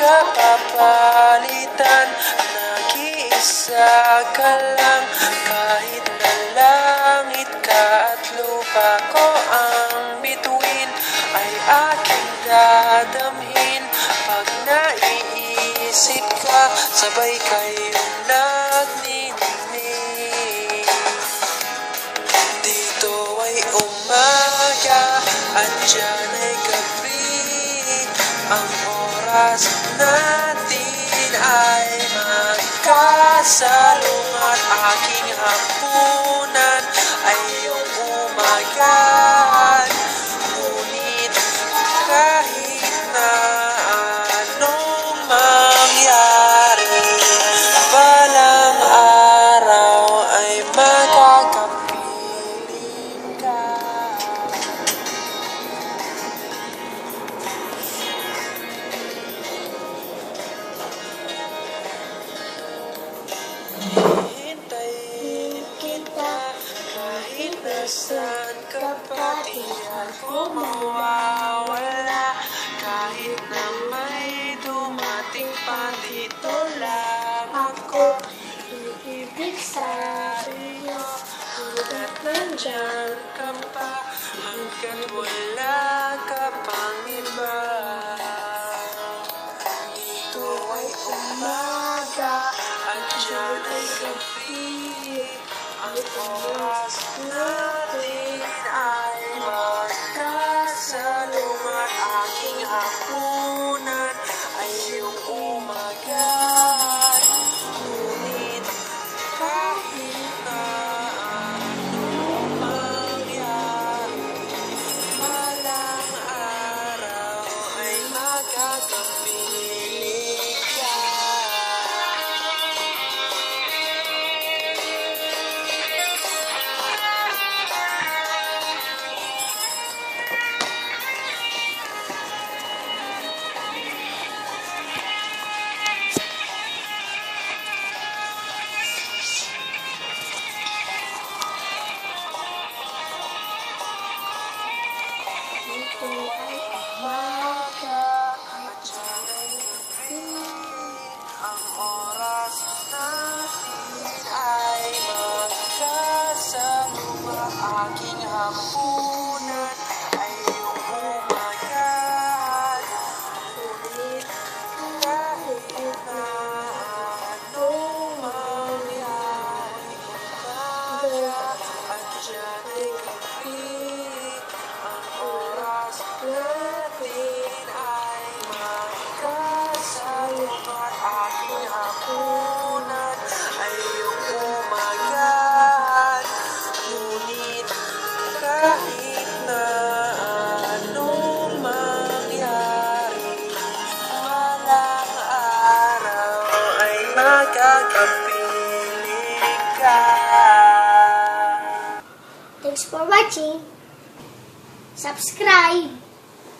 hindi ka papalitan Nag-iisa ka lang, kahit na langit ka at lupa ko ang bituin Ay aking dadamhin. Pag naiisip ka, sabay kayong nagniningning. Dito ay umaga at dyan ay gabi. Ang oras natin ay magkasalungat kahit nasan ka pa Di ako mawawala Kahit na may dumating pa Dito lang ako Ibig sabihin Hanggat nandyan ka pa Hanggat wala ka pang iba. Dito ay umaga At dyan ay gabi. Ang oras natin ตัวไห้มา natin ay magkasalungat Aking hapunan ay iyong umagad Ngunit kahit na anong mangyari Malang ay magkakapiling ka Thanks for watching. Subscribe.